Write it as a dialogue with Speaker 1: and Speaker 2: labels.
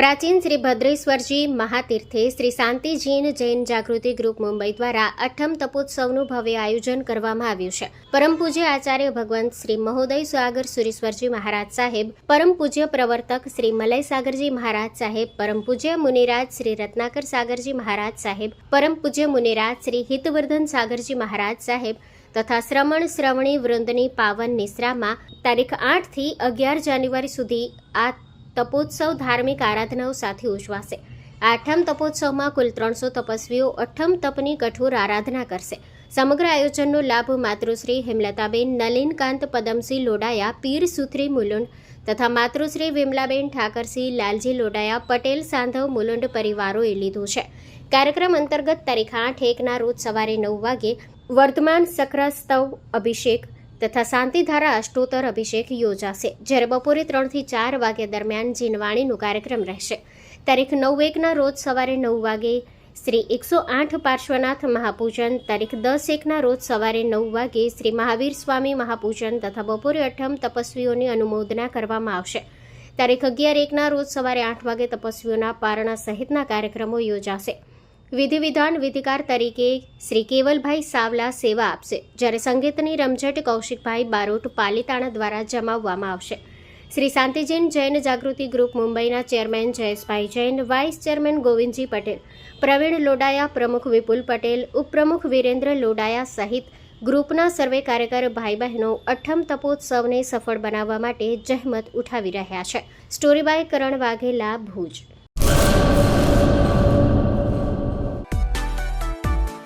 Speaker 1: પ્રાચીન શ્રી ભદ્રેશ્વરજી મહાતીર્થે શ્રી શાંતિજીન જૈન જાગૃતિ ગ્રુપ મુંબઈ દ્વારા અઠમ તપોત્સવનું ભવ્ય આયોજન કરવામાં આવ્યું છે. પરમ પૂજ્ય આચાર્ય ભગવંત શ્રી મહોદય સાગર સુરેશ્વરજી મહારાજ સાહેબ, પરમ પૂજ્ય પ્રવર્તક શ્રી મલય સાગરજી મહારાજ સાહેબ, પરમ પૂજ્ય મુનિરાજ શ્રી રત્નાકર સાગરજી મહારાજ સાહેબ, પરમ પૂજ્ય મુનિરાજ શ્રી હિતવર્ધન સાગરજી મહારાજ સાહેબ તથા શ્રમણ શ્રવણી વૃંદની પાવન નિશ્રામાં તારીખ આઠથી અગિયાર જાન્યુઆરી સુધી આ તપોત્સવ ધાર્મિક આરાધનાઓ સાથે ઉજવાશે. આઠમ તપોત્સવમાં કુલ ત્રણસો તપસ્વીઓ અઠમ તપની કઠોર આરાધના કરશે. સમગ્ર આયોજનનો લાભ માતૃશ્રી હેમલતાબેન, નલિનકાંત પદમસિંહ લોડાયા પીર સુથરી મુલુંડ તથા માતૃશ્રી વિમલાબેન ઠાકરસિંહ, લાલજી લોડાયા પટેલ સાંધવ મુલુંડ પરિવારોએ લીધું છે. કાર્યક્રમ અંતર્ગત તારીખ આઠ એકના રોજ સવારે નવ વાગે વર્તમાન સક્રસ્તવ અભિષેક તથા શાંતિધારા અષ્ટોત્તર અભિષેક યોજાશે, જ્યારે બપોરે ત્રણથી ચાર વાગ્યા દરમિયાન જીનવાણીનો કાર્યક્રમ રહેશે. તારીખ નવ એકના રોજ સવારે નવ વાગે શ્રી એકસો આઠ પાર્શ્વનાથ મહાપૂજન, તારીખ દસ એકના રોજ સવારે નવ વાગે શ્રી મહાવીર સ્વામી મહાપૂજન તથા બપોરે અઠમ તપસ્વીઓની અનુમોદના કરવામાં આવશે. તારીખ અગિયાર એકના રોજ સવારે આઠ વાગે તપસ્વીઓના પારણા સહિતના કાર્યક્રમો યોજાશે. વિધિ વિધાન વિધિકાર તરીકે શ્રી કેવલભાઈ સાવલા સેવા આપશે, જ્યારે સંગીતની રમઝટ કૌશિકભાઈ બારોટ પાલીતાણા દ્વારા જમાવવામાં આવશે. શ્રી શાંતિજૈન જૈન જાગૃતિ ગ્રુપ મુંબઈના chairman Jayeshbhai Jain, vice chairman Govindji Patel, Pravin Lodaya પ્રમુખ વિપુલ પટેલ, ઉપપ્રમુખ વિરેન્દ્ર લોડાયા સહિત ગ્રુપના સર્વે કાર્યકર ભાઈ બહેનો અઠમ તપોત્સવને સફળ બનાવવા માટે જહેમત ઉઠાવી રહ્યા છે. Story by Karan Vaghela Bhuj.